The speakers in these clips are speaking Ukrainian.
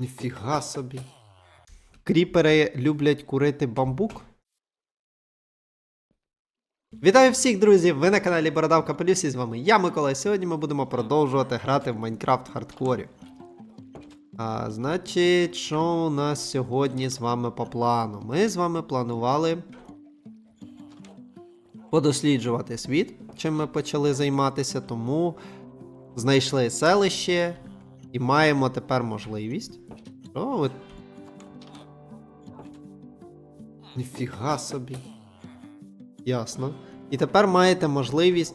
Ніфіга собі. Кріпери люблять курити бамбук. Вітаю всіх, друзі! Ви на каналі Бородавка Полюсі, з вами я, Микола. І Сьогодні ми будемо продовжувати грати в Майнкрафт хардкорі. А, значить, що у нас сьогодні з вами по плану? Ми з вами планували подосліджувати світ, чим ми почали займатися, тому знайшли селище і маємо тепер можливість. Що ви? Ніфіга собі. Ясно. І тепер маєте можливість.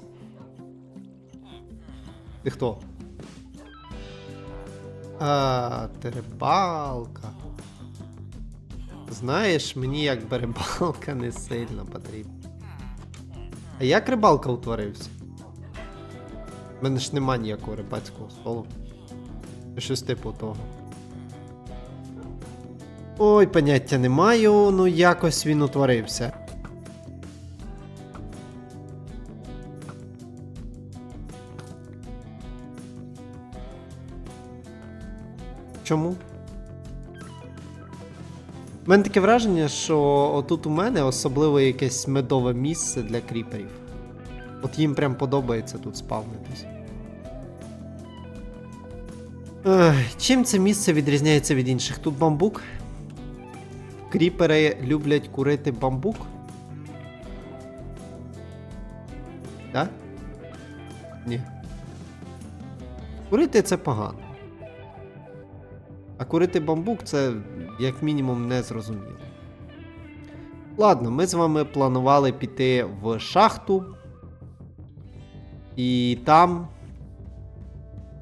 Ти хто? А, рибалка. Знаєш, мені якби рибалка не сильно потрібна. А як рибалка утворився? У мене ж нема ніякого рибацького столу. Щось типу того. Ой, поняття не маю, ну якось він утворився. Чому? У мене таке враження, що отут у мене особливо якесь медове місце для кріперів. От їм прям подобається тут спавнитись. Чим це місце відрізняється від інших? Тут бамбук. Кріпери люблять курити бамбук. Да? Ні. Курити це погано. А курити бамбук це як мінімум не зрозуміло. Ладно, ми з вами планували піти в шахту і там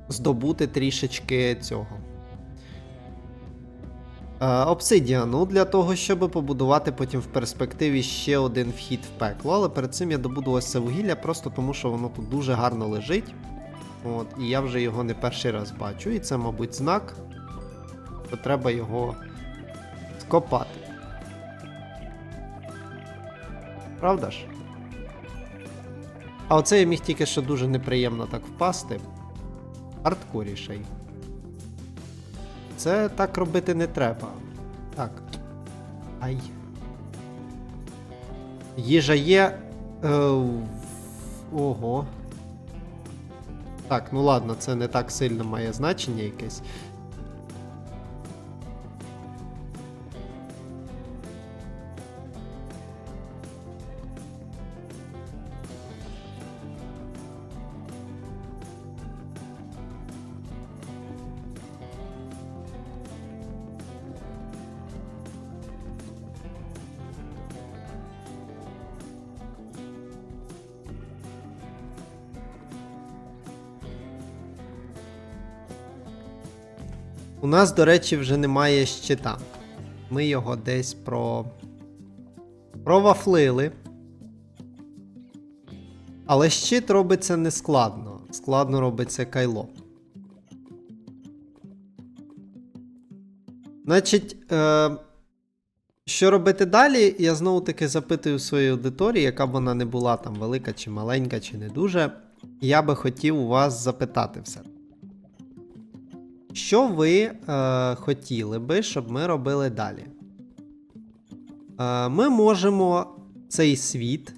здобути трішечки цього. Е, Обсидіану для того, щоб побудувати потім в перспективі ще один вхід в пекло. Але перед цим я добуду ось це вугілля, просто тому що воно тут дуже гарно лежить. От, і я вже його не перший раз бачу. І це, мабуть, знак, що треба його скопати. Правда ж? А оце я міг тільки що дуже неприємно так впасти. Хардкоріший. Це так робити не треба. Так. Ай. Їжа є. Е, ого. Так, ну ладно, це не так сильно має значення якесь. У нас, до речі, вже немає щита. Ми його десь про. провафлили. Але щит робиться не складно. Складно робиться кайло. Значить, е, що робити далі? Я знову таки запитую свою аудиторію, яка б вона не була там велика чи маленька, чи не дуже. Я би хотів у вас запитати все. Що ви е, хотіли би, щоб ми робили далі? Е, ми можемо цей світ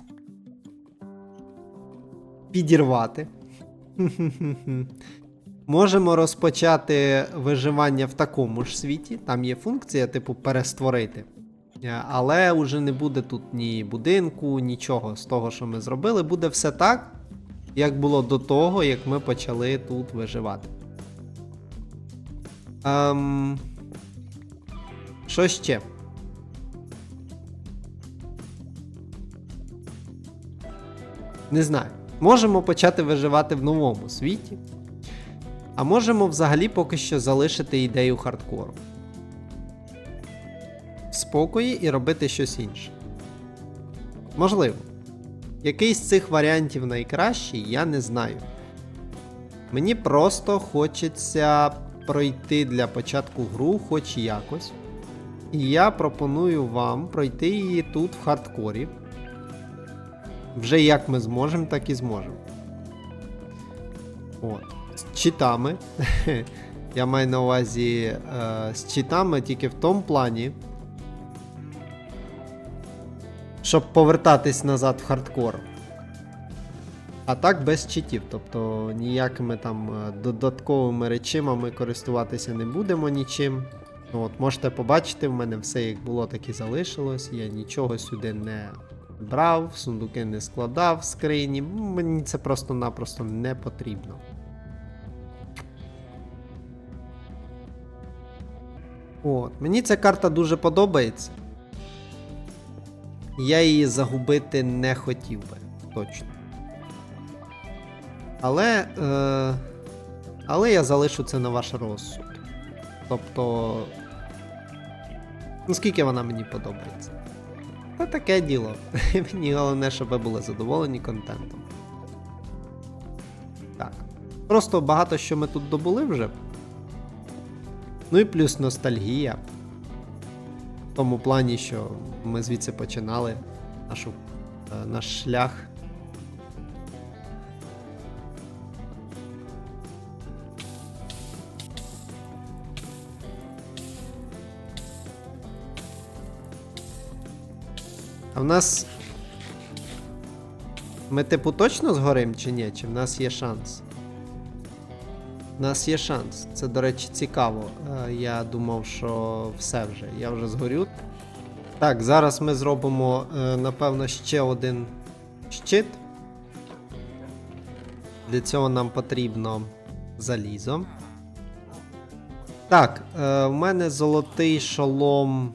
підірвати. Можемо розпочати виживання в такому ж світі. Там є функція, типу, перестворити. Е, Але вже не буде тут ні будинку, нічого з того, що ми зробили. Буде все так, як було до того, як ми почали тут виживати. Ем... Що ще? Не знаю. Можемо почати виживати в новому світі. А можемо взагалі поки що залишити ідею хардкору. В спокої і робити щось інше. Можливо. Який з цих варіантів найкращий, я не знаю. Мені просто хочеться пройти для початку гру хоч якось. І я пропоную вам пройти її тут в хардкорі. Вже як ми зможемо, так і зможемо. От. З читами. Я маю на увазі е, з читами тільки в тому плані. Щоб повертатись назад в хардкор. А так без читів, тобто ніякими там е, додатковими речимами користуватися не будемо нічим. Ну, от можете побачити, в мене все як було, так і залишилось. Я нічого сюди не брав, сундуки не складав в скрині. Мені це просто-напросто не потрібно. От, мені ця карта дуже подобається. Я її загубити не хотів би, точно. Але. Е, але я залишу це на ваш розсуд. Тобто. Ну, скільки вона мені подобається. Та таке діло. Мені головне, щоб ви були задоволені контентом. Так. Просто багато що ми тут добули вже. Ну і плюс ностальгія. В тому плані, що ми звідси починали нашу, е, наш шлях. А в нас. Ми типу точно згорим чи ні? Чи в нас є шанс? У нас є шанс. Це, до речі, цікаво. Е, Я думав, що все вже. Я вже згорю. Так, зараз ми зробимо, е, напевно, ще один щит. Для цього нам потрібно залізо. Так, е, в мене золотий шолом.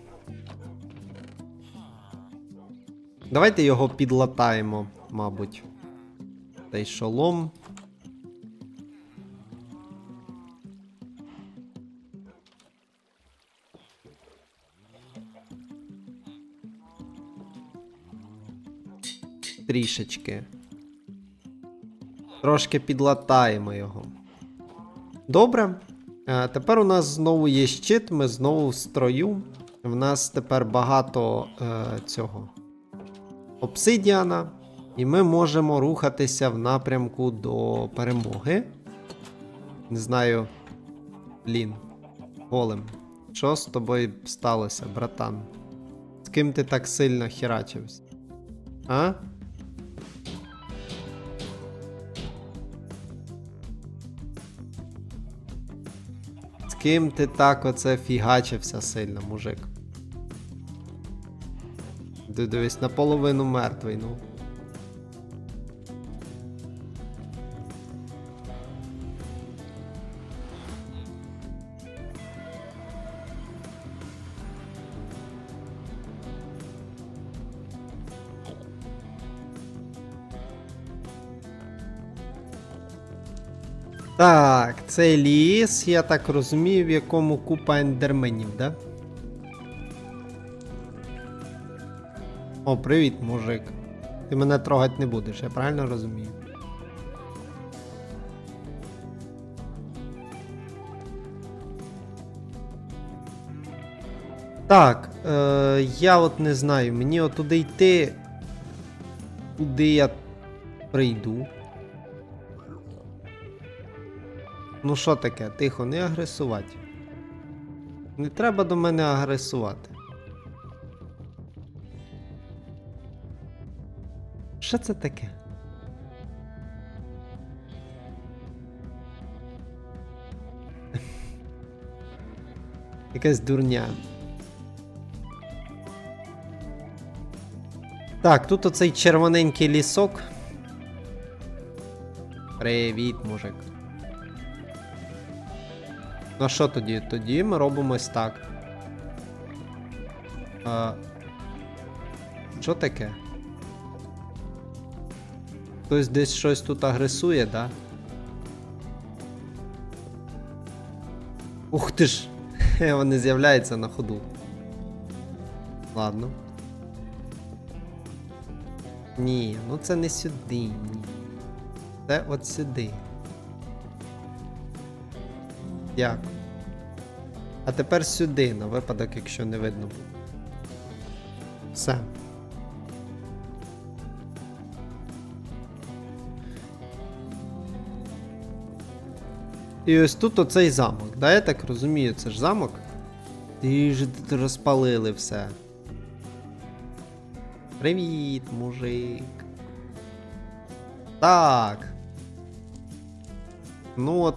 Давайте його підлатаємо, мабуть. Цей шолом. Трішечки. Трошки підлатаємо його. Добре. Е, тепер у нас знову є щит, ми знову в строю. В нас тепер багато е, цього обсидіана, і ми можемо рухатися в напрямку до перемоги. Не знаю. Блін. Голем. Що з тобою сталося, братан? З ким ти так сильно херачився? А? З ким ти так оце фігачився сильно, мужик? Дивись, наполовину мертвий, ну. Так, цей ліс, я так розумію, в якому купа ендерменів, да? О, привіт, мужик. Ти мене трогати не будеш, я правильно розумію? Так, е, я от не знаю, мені отуди йти. Куди я прийду. Ну що таке? Тихо, не агресувати. Не треба до мене агресувати. Що це таке? Якась дурня. Так, тут оцей червоненький лісок. Привіт, мужик. Ну що тоді? Тоді ми робимо ось так. А... Що таке? Хтось десь щось тут агресує, да? Ух ти ж! Вони з'являються на ходу. Ладно. Ні, ну це не сюди, ні. Це от сюди. Дякую. А тепер сюди, на випадок, якщо не видно. Все. І ось тут оцей замок, да, я так розумію, це ж замок. Ти ж тут розпалили все. Привіт, мужик. Так. Ну от.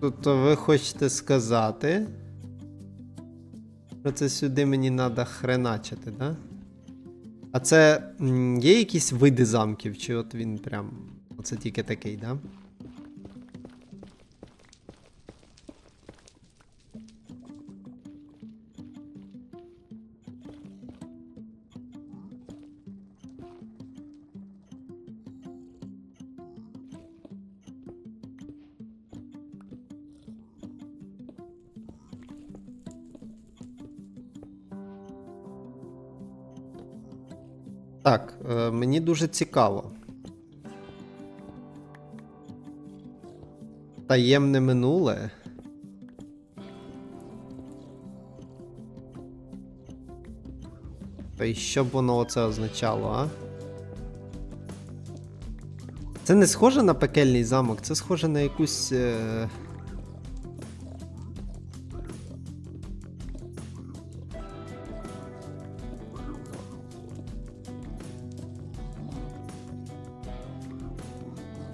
Тобто ви хочете сказати. Що це сюди мені треба хреначити, да? А це є якісь види замків, чи от він прям. Оце тільки такий, да? Так, е, мені дуже цікаво. Таємне минуле. Та й що б воно оце означало, а? Це не схоже на пекельний замок, це схоже на якусь. Е...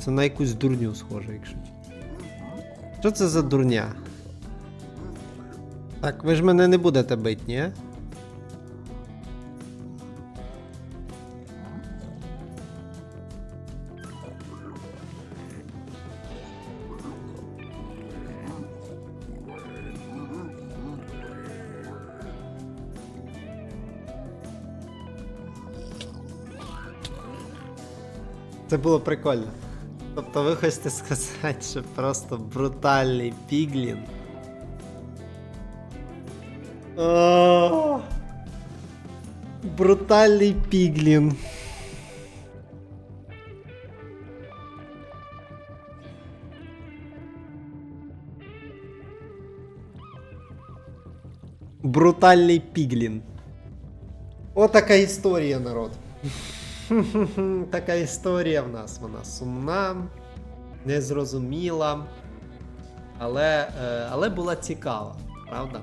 Це на якусь дурню схоже, якщо. Що це за дурня? Так, ви ж мене не будете бити, ні? Це було прикольно. Тобто ви хочете сказати, що просто брутальний піглін. О, Брутальний піглін. Брутальний піглін. Отака історія, народ. Така історія в нас. Вона сумна, незрозуміла, але, е, але була цікава, правда?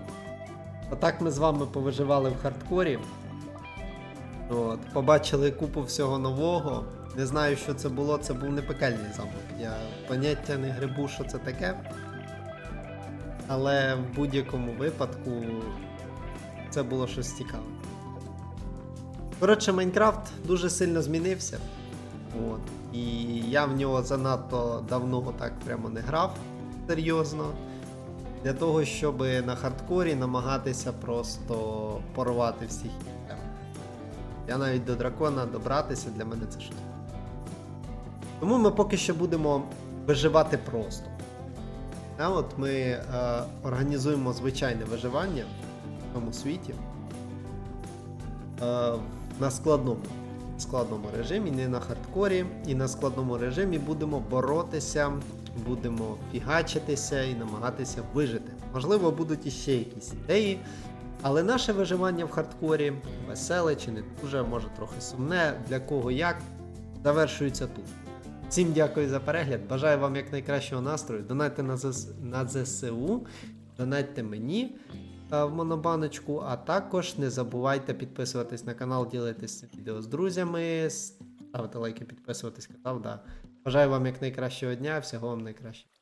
Отак ми з вами повиживали в хардкорі. От, побачили купу всього нового. Не знаю, що це було, це був не пекельний замок. Я поняття не грибу, що це таке. Але в будь-якому випадку це було щось цікаве. Коротше, Майнкрафт дуже сильно змінився. От. І я в нього занадто давно так прямо не грав серйозно. Для того, щоб на хардкорі намагатися просто порвати всіх. Я навіть до дракона добратися для мене це щось. Тому ми поки що будемо виживати просто. А от ми е, організуємо звичайне виживання в цьому світі. Е, на складному, складному режимі, не на хардкорі. І на складному режимі будемо боротися, будемо фігачитися і намагатися вижити. Можливо, будуть іще якісь ідеї. Але наше виживання в хардкорі веселе чи не дуже, може трохи сумне, для кого як, завершується тут. Всім дякую за перегляд. Бажаю вам якнайкращого настрою. Донайте на, ЗС... на ЗСУ, донайте мені в монобаночку, а також не забувайте підписуватись на канал, ділитися цим відео з друзями, ставити лайки, підписуватись канал. Да. Бажаю вам якнайкращого дня, всього вам найкращого.